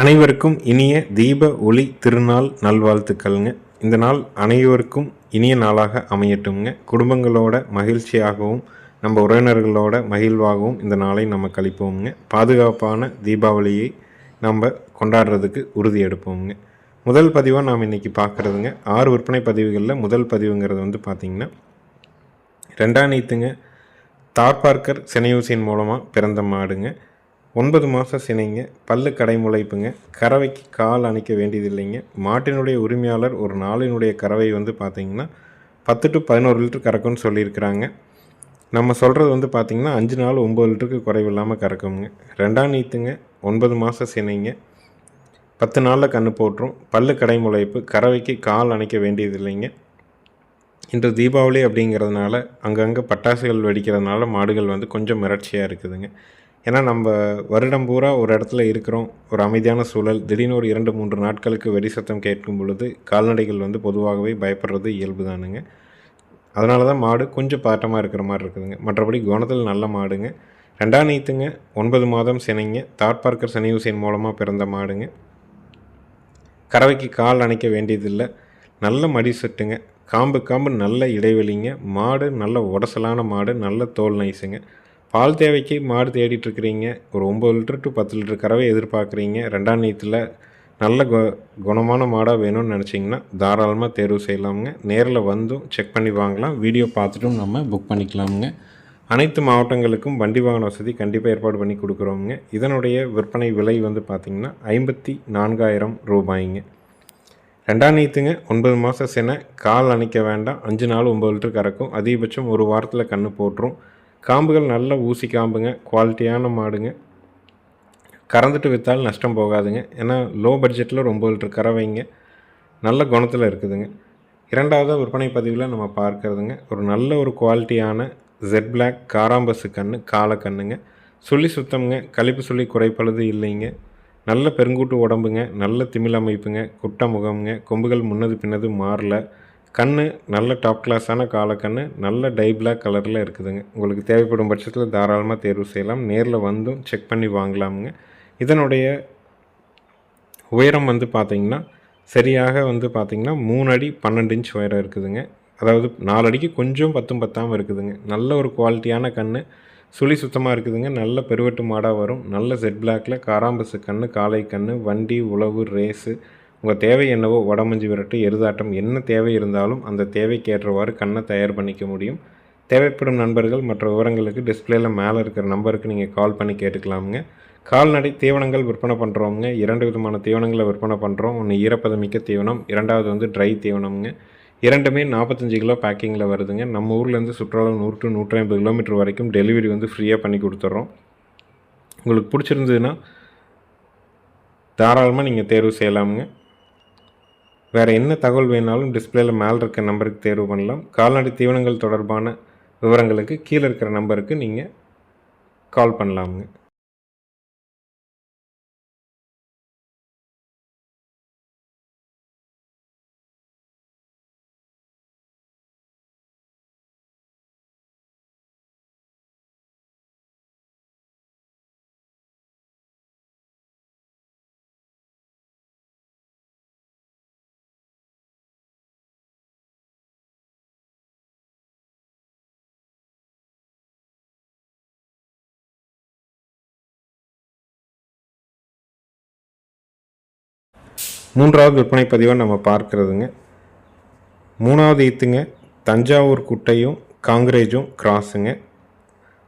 அனைவருக்கும் இனிய தீப ஒளி திருநாள் நல்வாழ்த்துக்கள்ங்க. இந்த நாள் அனைவருக்கும் இனிய நாளாக அமையட்டுங்க குடும்பங்களோட மகிழ்ச்சியாகவும் நம்ம உறவினர்களோட மகிழ்வாகவும் இந்த நாளை நம்ம கழிப்போம்ங்க. பாதுகாப்பான தீபாவளியை நம்ம கொண்டாடுறதுக்கு உறுதி எடுப்போம்ங்க. முதல் பதிவாக நாம் இன்றைக்கி பார்க்குறதுங்க. ஆறு விற்பனை பதிவுகளில் முதல் பதிவுங்கிறது வந்து பார்த்திங்கன்னா ரெண்டாம் நீத்துங்க தார்பார்க்கர் சினையூசியின் மூலமாக பிறந்த மாடுங்க. ஒன்பது மாதம் சினைங்க பல்லு கடைமுளைப்புங்க கறவைக்கு கால் அணைக்க வேண்டியதில்லைங்க. மாட்டினுடைய உரிமையாளர் ஒரு நாளினுடைய கறவை வந்து பார்த்திங்கன்னா பத்து டு பதினோரு லிட்டர் கறக்கும்னு சொல்லியிருக்கிறாங்க. நம்ம சொல்கிறது வந்து பார்த்திங்கன்னா அஞ்சு நாள் ஒம்பது லிட்டருக்கு குறைவில்லாமல் கறக்குங்க ரெண்டாம் நீத்துங்க ஒன்பது மாதம் சினைங்க பத்து நாளில் கன்று போட்டுரும். பல்லு கடைமுளைப்பு கறவைக்கு கால் அணைக்க வேண்டியதில்லைங்க. இன்று தீபாவளி அப்படிங்கிறதுனால அங்கங்கே பட்டாசுகள் வெடிக்கிறதுனால மாடுகள் வந்து கொஞ்சம் மிரட்சியாக இருக்குதுங்க. ஏன்னா நம்ம வருடம் பூரா ஒரு இடத்துல இருக்கிறோம் ஒரு அமைதியான சூழல் திடீர்னு ஒரு இரண்டு மூன்று நாட்களுக்கு வெடி சத்தம் கேட்கும் பொழுது கால்நடைகள் வந்து பொதுவாகவே பயப்படுறது இயல்பு தானுங்க. அதனால தான் மாடு கொஞ்சம் பாட்டமாக இருக்கிற மாதிரி இருக்குதுங்க. மற்றபடி குணத்தில் நல்ல மாடுங்க. ரெண்டாம் நீத்துங்க ஒன்பது மாதம் சினைங்க. தாட்பார்க்கர் சனியூசின் மூலமாக பிறந்த மாடுங்க. கறவைக்கு கால் அணைக்க வேண்டியதில்லை. நல்ல மடி சுட்டுங்க. காம்பு காம்பு நல்ல இடைவெளிங்க. மாடு நல்ல உடசலான மாடு நல்ல தோல் நைஸுங்க. பால் தேவைக்கு மாடு தேடிட்டுருக்கிறீங்க. ஒரு ஒம்பது லிட்டர் டு பத்து லிட்டர் கறவை எதிர்பார்க்குறீங்க. ரெண்டாம் நீத்தில் நல்ல கு குணமான மாடாக வேணும்னு நினச்சிங்கன்னா தாராளமாக தேர்வு செய்யலாமுங்க. நேரில் வந்தும் செக் பண்ணி வாங்கலாம். வீடியோ பார்த்துட்டும் நம்ம புக் பண்ணிக்கலாமுங்க. அனைத்து மாவட்டங்களுக்கும் வண்டி வாகன வசதி கண்டிப்பாக ஏற்பாடு பண்ணி கொடுக்குறோமுங்க. இதனுடைய விற்பனை விலை வந்து பார்த்திங்கன்னா ஐம்பத்தி நான்காயிரம் ரூபாய்ங்க. ரெண்டாம் நீத்துங்க ஒன்பது மாதம் சென கால் அணைக்க வேண்டாம். அஞ்சு நாள் ஒம்பது லிட்டர் கறக்கும். அதிகபட்சம் ஒரு வாரத்தில் கன்று போட்டுரும். காம்புகள் நல்ல ஊசி காம்புங்க குவாலிட்டியான மாடுங்க. கறந்துட்டு விற்றாலும் நஷ்டம் போகாதுங்க. ஏன்னா லோ பட்ஜெட்டில் ரொம்ப லிட்டர் கறவைங்க நல்ல குணத்தில் இருக்குதுங்க. இரண்டாவதாக விற்பனை பதிவில் நம்ம பார்க்குறதுங்க. ஒரு நல்ல ஒரு குவாலிட்டியான ஜெட் பிளாக் காராம்பசு கன்று காலக்கண்ணுங்க கண்ணுங்க. சுத்தம்ங்க. கழிப்பு சொல்லி குறைப்பழுது இல்லைங்க. நல்ல பெருங்கூட்டு உடம்புங்க. நல்ல திமிழ் அமைப்புங்க குட்ட முகம்ங்க கொம்புகள் முன்னது பின்னது மாறல. கண் நல்ல டாப் கிளாஸான காலக்கண்ணு நல்ல டை பிளாக் கலரில் இருக்குதுங்க. உங்களுக்கு தேவைப்படும் பட்சத்தில் தாராளமாக தேர்வு செய்யலாம். நேரில் வந்தும் செக் பண்ணி வாங்கலாமுங்க. இதனுடைய உயரம் வந்து பார்த்திங்கன்னா சரியாக வந்து பார்த்திங்கன்னா மூணு அடி பன்னெண்டு இன்ச் உயரம் இருக்குதுங்க. அதாவது நாலு அடிக்கு கொஞ்சம் பத்தும் பத்தாமல் இருக்குதுங்க. நல்ல ஒரு குவாலிட்டியான கண் சுழி சுத்தமாக இருக்குதுங்க. நல்ல பெருவெட்டு மாடாக வரும். நல்ல செட் பிளாக்கில் காராம்பசு கண் காளை கண் வண்டி உழவு ரேஸு உங்கள் தேவை என்னவோ வடமஞ்சி விரட்டு எருதாட்டம் என்ன தேவை இருந்தாலும் அந்த தேவைக்கு ஏற்றவாறு கண்ணை தயார் பண்ணிக்க முடியும். தேவைப்படும் நண்பர்கள் மற்ற விவரங்களுக்கு டிஸ்பிளேயில் மேலே இருக்கிற நம்பருக்கு நீங்கள் கால் பண்ணி கேட்டுக்கலாமுங்க. கால்நடை தீவனங்கள் விற்பனை பண்ணுறோமுங்க இரண்டு விதமான தீவனங்களை விற்பனை பண்ணுறோம் ஒன்று ஈரப்பதமிக்க தீவனம் இரண்டாவது வந்து ட்ரை தீவனம்ங்க. இரண்டுமே நாற்பத்தஞ்சு கிலோ பேக்கிங்கில் வருதுங்க. நம்ம ஊர்லேருந்து சுற்றுலா நூறு டு நூற்றி ஐம்பது கிலோமீட்டர் வரைக்கும் டெலிவரி வந்து ஃப்ரீயாக பண்ணி கொடுத்துட்றோம் உங்களுக்கு பிடிச்சிருந்ததுன்னா தாராளமாக நீங்கள் தேர்வு செய்யலாமுங்க. வேறு என்ன தகவல் வேணாலும் டிஸ்பிளேயில் மேலே இருக்க நம்பருக்கு தேர்வு பண்ணலாம். கால்நடை தீவனங்கள் தொடர்பான விவரங்களுக்கு கீழே இருக்கிற நம்பருக்கு நீங்கள் கால் பண்ணலாமுங்க. மூன்றாவது விற்பனை பதிவாக நம்ம பார்க்குறதுங்க. மூணாவது ஈத்துங்க தஞ்சாவூர் குட்டையும் காங்கிரேஜும் கிராஸுங்க.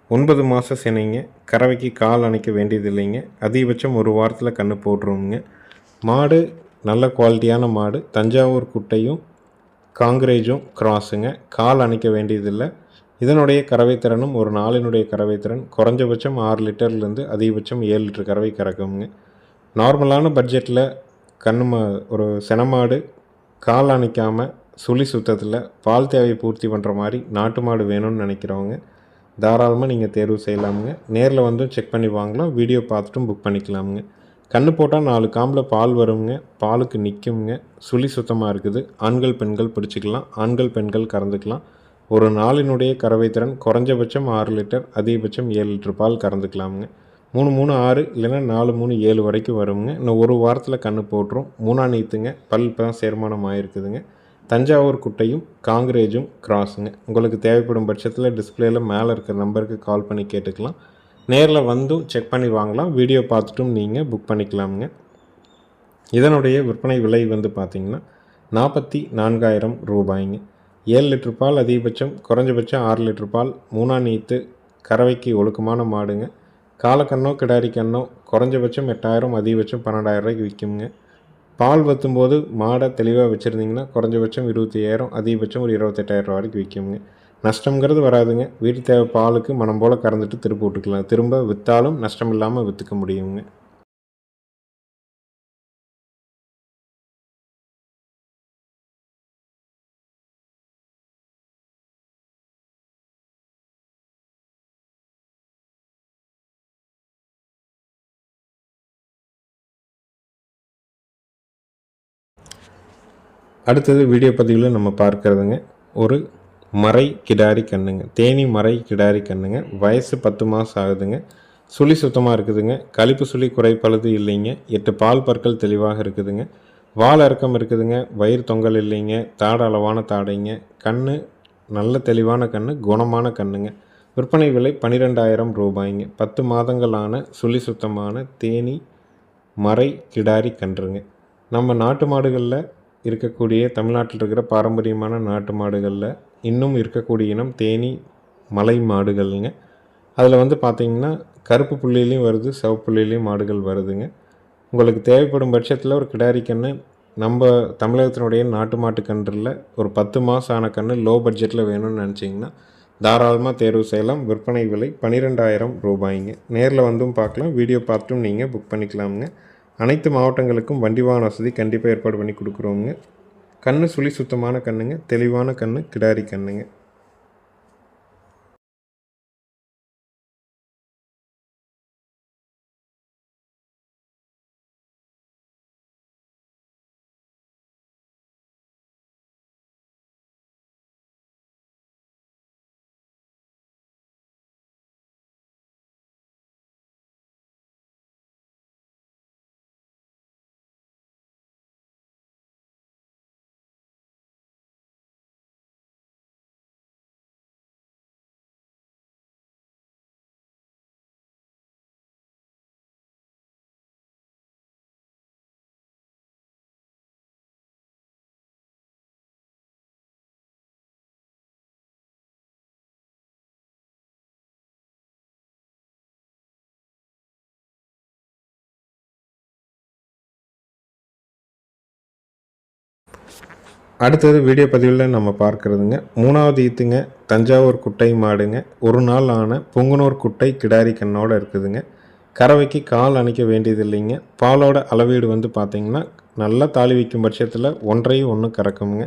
ஒன்பது மாதம் சினைங்க கறவைக்கு கால் அணைக்க வேண்டியது இல்லைங்க அதிகபட்சம் ஒரு வாரத்தில் கன்று போட்டுருவோங்க மாடு நல்ல குவாலிட்டியான மாடு தஞ்சாவூர் குட்டையும் காங்கிரேஜும் கிராஸுங்க. கால் அணைக்க வேண்டியதில்லை. இதனுடைய கறவை திறனும் ஒரு நாளினுடைய கறவை திறன் குறைஞ்சபட்சம் ஆறு லிட்டர்லேருந்து அதிகபட்சம் ஏழு லிட்டர் கறவை கறக்குங்க. நார்மலான பட்ஜெட்டில் கண்ணு மா ஒரு செனமாடு கால் அணைக்காமல் சுழி சுத்தத்தில் பால் தேவையை பூர்த்தி பண்ணுற மாதிரி நாட்டு மாடு வேணும்னு நினைக்கிறவங்க தாராளமாக நீங்கள் தேர்வு செய்யலாமுங்க. நேரில் வந்தும் செக் பண்ணி வாங்கலாம். வீடியோ பார்த்துட்டும் புக் பண்ணிக்கலாமுங்க. கண்ணு போட்டால் நாலு காம்பில் பால் வருங்க. பாலுக்கு நிற்குங்க சுழி சுத்தமாக இருக்குது. ஆண்கள் பெண்கள் பிடிச்சிக்கலாம். ஆண்கள் பெண்கள் கறந்துக்கலாம். ஒரு நாளினுடைய கறவை திறன் குறைஞ்சபட்சம் ஆறு லிட்டர் அதிகபட்சம் ஏழு லிட்டர் பால் கறந்துக்கலாமுங்க. மூணு மூணு ஆறு இல்லைன்னா நாலு மூணு ஏழு வரைக்கும் வருங்க. இன்னும் ஒரு வாரத்தில் கன்று போட்டுரும். மூணாம் நீத்துங்க. பல் இப்போ தான் சேர்மானம் ஆகிருக்குதுங்க தஞ்சாவூர் குட்டையும் காங்கிரேஜும் கிராஸுங்க உங்களுக்கு தேவைப்படும் பட்சத்தில் டிஸ்பிளேயில் மேலே இருக்கிற நம்பருக்கு கால் பண்ணி கேட்டுக்கலாம். நேரில் வந்தும் செக் பண்ணி வாங்கலாம். வீடியோ பார்த்துட்டும் நீங்கள் புக் பண்ணிக்கலாமுங்க. இதனுடைய விற்பனை விலை வந்து பார்த்திங்கன்னா நாற்பத்தி நான்காயிரம் ரூபாய்ங்க. ஏழு லிட்டர் பால் அதிகபட்சம் குறைஞ்சபட்சம் ஆறு லிட்டர் பால் மூணாம் நீத்து கறவைக்கு ஒழுக்கமான மாடுங்க. காலக்கண்ணோ கிடாரி கண்ணோ குறைஞ்சபட்சம் எட்டாயிரம் அதிகபட்சம் பன்னெண்டாயிரம் ரூபாய்க்கு விற்குங்க பால் வற்றும்போது மாடை தெளிவாக வச்சுருந்திங்கன்னா குறைஞ்சபட்சம் இருபத்தி ஐயாயிரம் அதிகபட்சம் ஒரு இருபத்தெட்டாயிரம் வரைக்கும் விற்குங்க நஷ்டங்கிறது வராதுங்க. வீட்டு தேவை பாலுக்கு மனம் போல் கறந்துட்டு திருப்பி விட்டுக்கலாம். திரும்ப விற்றாலும் நஷ்டம் இல்லாமல் விற்றுக்க முடியுங்க. அடுத்தது வீடியோ பதிவில் நம்ம பார்க்குறதுங்க. ஒரு மறை கிடாரி கண்ணுங்க. தேனி மறை கிடாரி கண்ணுங்க. வயசு பத்து மாதம் ஆகுதுங்க. சுழி சுத்தமாக இருக்குதுங்க. கழிப்பு சுழி குறைப்பழுது இல்லைங்க. எட்டு பால் பற்கள் தெளிவாக இருக்குதுங்க. வால் இறக்கம் இருக்குதுங்க. வயிறு தொங்கல் இல்லைங்க. தாட அளவான தாடைங்க. கண் நல்ல தெளிவான கண் குணமான கண்ணுங்க. விற்பனை விலை பன்னிரெண்டாயிரம் ரூபாய்ங்க. பத்து மாதங்களான சுழி சுத்தமான தேனி மறை கிடாரி கன்றுங்க. நம்ம நாட்டு மாடுகளில் இருக்கக்கூடிய தமிழ்நாட்டில் இருக்கிற பாரம்பரியமான நாட்டு மாடுகளில் இன்னும் இருக்கக்கூடிய இனம் தேனி மலை மாடுகள்ங்க. அதில் வந்து பார்த்திங்கன்னா கருப்பு புள்ளிலையும் வருது செவப்புள்ளிலையும் மாடுகள் வருதுங்க. உங்களுக்கு தேவைப்படும் பட்சத்தில் ஒரு கிடாரி கன்று நம்ம தமிழகத்தினுடைய நாட்டு மாட்டு கன்றில் ஒரு பத்து மாதம் ஆன கன்று லோ பட்ஜெட்டில் வேணும்னு நினச்சிங்கன்னா தாராளமாக தேர்வு செய்யலாம். விற்பனை விலை பன்னிரெண்டாயிரம் ரூபாய்ங்க. நேரில் வந்தும் பார்க்கலாம். வீடியோ பார்த்தும் நீங்கள் புக் பண்ணிக்கலாமுங்க. அனைத்து மாவட்டங்களுக்கும் வண்டி வாகன வசதி கண்டிப்பாக ஏற்பாடு பண்ணி கொடுக்குறோங்க. கண் சுழி சுத்தமான கண்ணுங்க. தெளிவான கண் கிடாரி கண்ணுங்க. அடுத்தது வீடியோ பதிவில் நம்ம பார்க்குறதுங்க. மூணாவது ஈத்துங்க தஞ்சாவூர் குட்டை மாடுங்க. ஒரு நாள் ஆன பொங்குனூர் குட்டை கிடாரி கண்ணோடு இருக்குதுங்க. கறவைக்கு கால் அணைக்க வேண்டியது இல்லைங்க பாலோட அளவீடு வந்து பார்த்திங்கன்னா நல்லா தாலி வைக்கும் பட்சத்தில் ஒன்றையும் ஒன்று கறக்குங்க.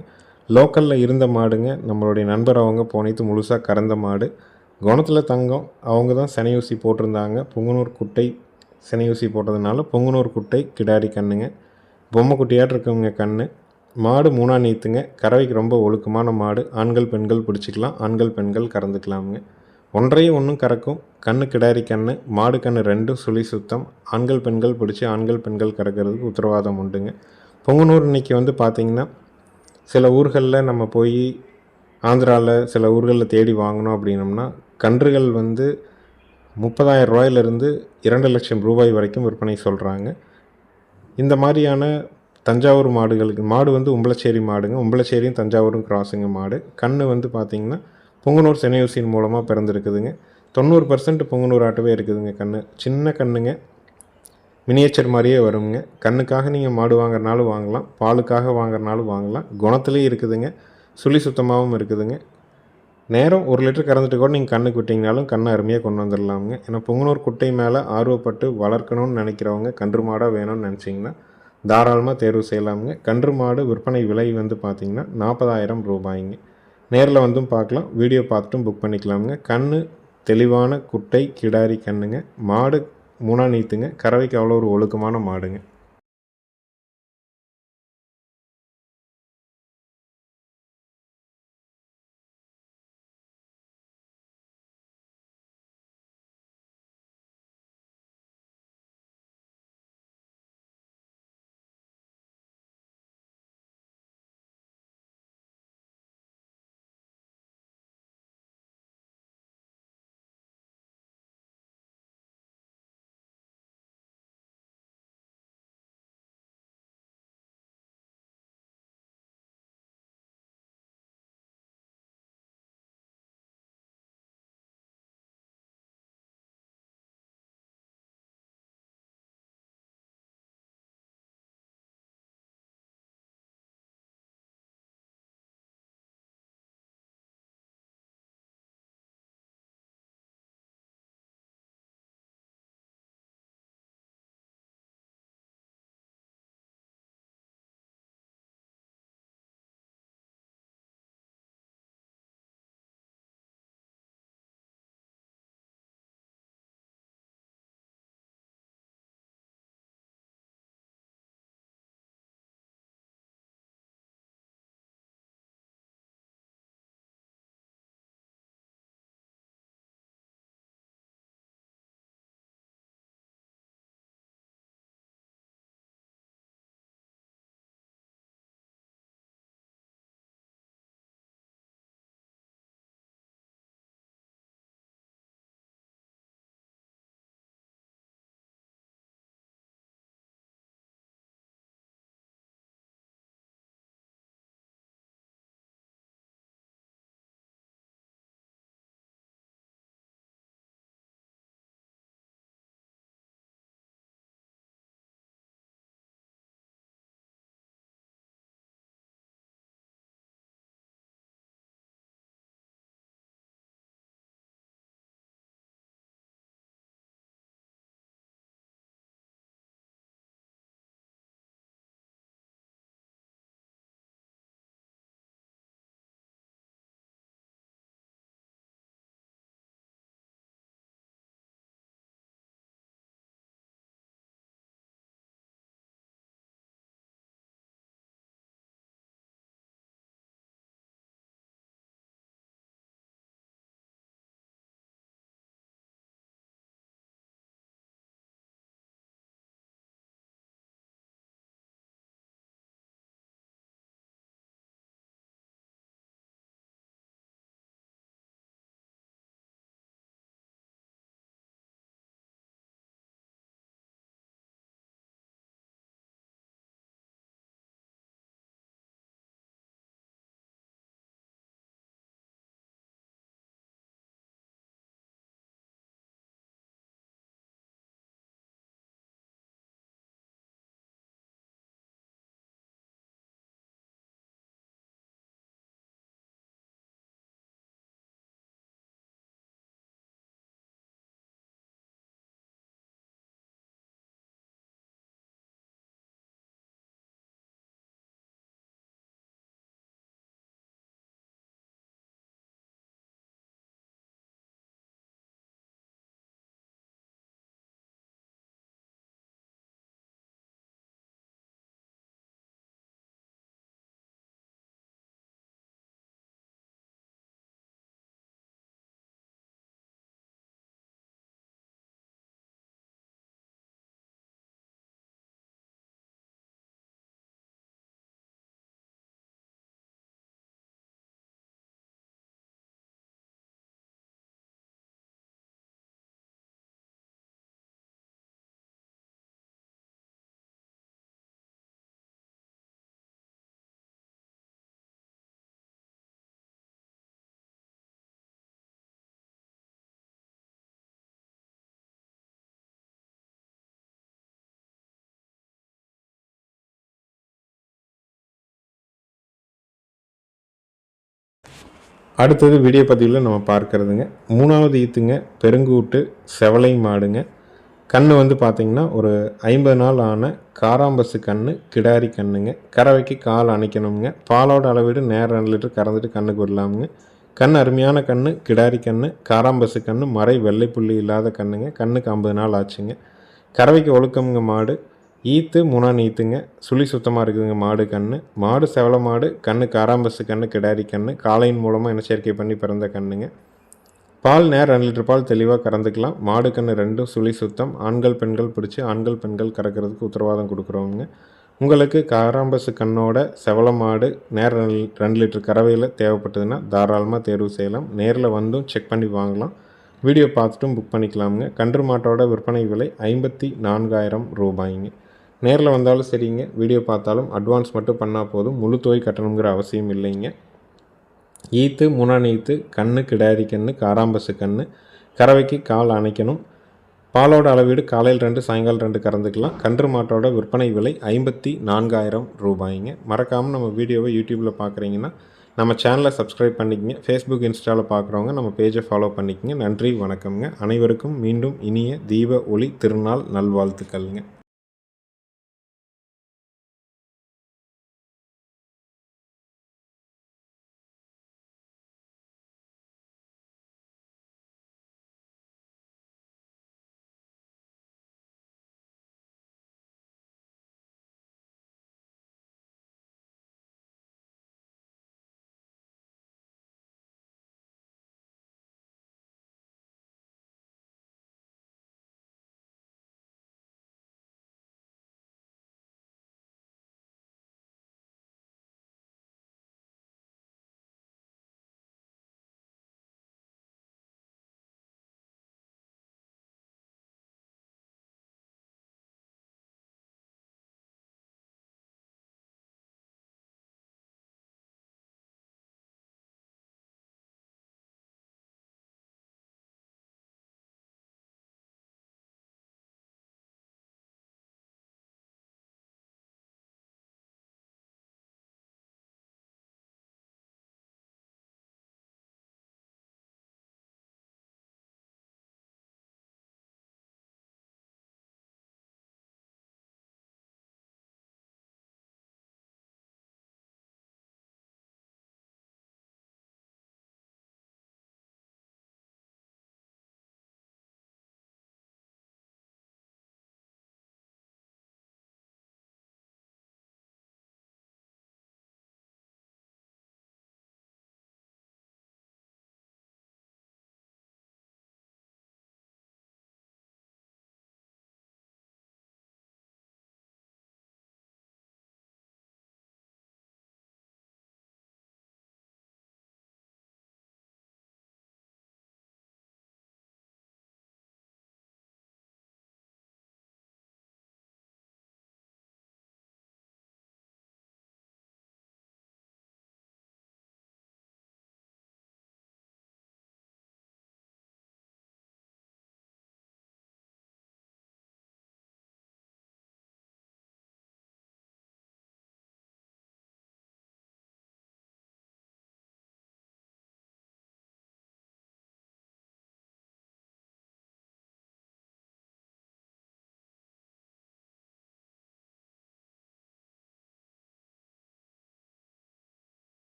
லோக்கலில் இருந்த மாடுங்க நம்மளுடைய நண்பர் அவங்க போனைத்து முழுசாக கறந்த மாடு. குணத்தில் தங்கம் அவங்க தான் சனையூசி போட்டிருந்தாங்க. பொங்குனூர் குட்டை சனையூசி போட்டதுனால பொங்குனூர் குட்டை கிடாரி கண்ணுங்க. பொம்மை குட்டியாட்டு இருக்கவங்க கண்ணு. மாடு மூணா நீத்துங்க. கறவைக்கு ரொம்ப ஒழுக்கமான மாடு. ஆண்கள் பெண்கள் பிடிச்சிக்கலாம். ஆண்கள் பெண்கள் கறந்துக்கலாமுங்க. ஒன்றையும் ஒன்றும் கறக்கும். கண்ணு கிடாரி கண்ணு மாடு கண்ணு ரெண்டும் சுழி சுத்தம். ஆண்கள் பெண்கள் பிடிச்சி ஆண்கள் பெண்கள் கறக்கிறதுக்கு உத்தரவாதம் உண்டுங்க. பொங்கனூர் இன்றைக்கி வந்து பார்த்திங்கன்னா சில ஊர்களில் நம்ம போய் ஆந்திராவில் சில ஊர்களில் தேடி வாங்கினோம் அப்படின்னோம்னா கன்றுகள் வந்து முப்பதாயிரம் ரூபாயிலிருந்து இரண்டு லட்சம் ரூபாய் வரைக்கும் விற்பனை சொல்கிறாங்க இந்த மாதிரியான தஞ்சாவூர் மாடுகளுக்கு மாடு வந்து உம்பளச்சேரி மாடுங்க. உம்பளச்சேரியும் தஞ்சாவூரும் கிராஸுங்க மாடு. கண் வந்து பார்த்திங்கன்னா பொங்கனூர் செனையூசியின் மூலமாக பிறந்திருக்குதுங்க. தொண்ணூறு பர்சன்ட் பொங்கனூர் ஆட்டவே இருக்குதுங்க கண் சின்ன கண்ணுங்க. மினியேச்சர் மாதிரியே வருங்க. கண்ணுக்காக நீங்கள் மாடு வாங்குறனாலும் வாங்கலாம். பாலுக்காக வாங்குறனாலும் வாங்கலாம். குணத்துலேயும் இருக்குதுங்க. சுழி சுத்தமாகவும் இருக்குதுங்க. நேரம் ஒரு லிட்டர் கறந்துட்டு கூட நீங்கள் கண்ணுக்கு விட்டிங்கனாலும் கண்ணை அருமையாக கொண்டு வந்துடலாமுங்க. ஏன்னா பொங்கனூர் குட்டை மேலே ஆர்வப்பட்டு வளர்க்கணும்னு நினைக்கிறவங்க கன்று மாடாக வேணும்னு நினச்சிங்கன்னா தாராளமாக தேர்வு செய்யலாமுங்க. கன்று மாடு விற்பனை விலை வந்து பார்த்திங்கன்னா நாற்பதாயிரம் ரூபாய்ங்க. நேரில் வந்தும் பார்க்கலாம் வீடியோ பார்த்துட்டும் புக் பண்ணிக்கலாமுங்க. கண் தெளிவான குட்டை கிடாரி கண்ணுங்க. மாடு மூணா நீத்துங்க. கறவைக்கு அவ்வளோ ஒரு ஒழுக்கமான மாடுங்க. அடுத்தது வீடியோ பதிவில் நம்ம பார்க்கறதுங்க. மூணாவது ஈத்துங்க பெருங்கூட்டு செவலை மாடுங்க. கன்று வந்து பார்த்திங்கன்னா ஒரு ஐம்பது நாள் ஆன காராம்பசு கன்று கிடாரி கன்றுங்க கறவைக்கு கால் அணைக்கணுங்க பாலோட அளவீடு நேரம் ரெண்டு லிட்டர் கறந்துட்டு கண்ணுக்கு விடலாமுங்க. கண் அருமையான கன்று கிடாரி கன்று காராம்பசு கன்று மறை வெள்ளை புள்ளி இல்லாத கண்ணுங்க. கண்ணுக்கு ஐம்பது நாள் ஆச்சுங்க. கறவைக்கு ஒழுக்கமுங்க மாடு. ஈத்து மூணான் ஈத்துங்க சுழி சுத்தமாக இருக்குதுங்க மாடு கன்று மாடு செவல மாடு கண்ணு காராம்பசு கன்று கிடாரி கன்று காளையின் மூலமாக இனச்சேர்க்கை பண்ணி பிறந்த கண்ணுங்க. பால் நேரம் ரெண்டு லிட்டர் பால் தெளிவாக கறந்துக்கலாம். மாடு கன்று ரெண்டும் சுழி சுத்தம். ஆண்கள் பெண்கள் பிடிச்சி ஆண்கள் பெண்கள் கறக்கிறதுக்கு உத்தரவாதம் கொடுக்குறோங்க. உங்களுக்கு காராம்பசு கண்ணோட செவல மாடு நேரம் ரெண்டு ரெண்டு லிட்டர் கறவையில் தேவைப்பட்டதுன்னா தாராளமாக தேர்வு செய்யலாம். நேரில் வந்தும் செக் பண்ணி வாங்கலாம். வீடியோ பார்த்துட்டும் புக் பண்ணிக்கலாமுங்க. கன்று மாட்டோட விற்பனை விலை ஐம்பத்தி நான்காயிரம் ரூபாய்ங்க. நேரில் வந்தாலும் சரிங்க. வீடியோ பார்த்தாலும் அட்வான்ஸ் மட்டும் பண்ணால் போதும். முழு தொகை கட்டணுங்கிற அவசியம் இல்லைங்க. ஈத்து முனான் ஈத்து கண்ணு கிடாரி கண்ணு காராம்பசு கண்ணு கறவைக்கு கால் அணைக்கணும். பாலோட அளவீடு காலையில் ரெண்டு சாயங்காலம் ரெண்டு கறந்துக்கலாம். கன்று மாட்டோட விற்பனை விலை ஐம்பத்தி நான்காயிரம் ரூபாய்ங்க. மறக்காமல் நம்ம வீடியோவை யூடியூப்பில் பார்க்குறீங்கன்னா நம்ம சேனலை சப்ஸ்கிரைப் பண்ணிக்கங்க. ஃபேஸ்புக் இன்ஸ்டாவில் பார்க்குறவங்க நம்ம பேஜை ஃபாலோ பண்ணிக்கங்க. நன்றி வணக்கம்ங்க. அனைவருக்கும் மீண்டும் இனிய தீப ஒளி திருநாள் நல்வாழ்த்துக்கள்ங்க.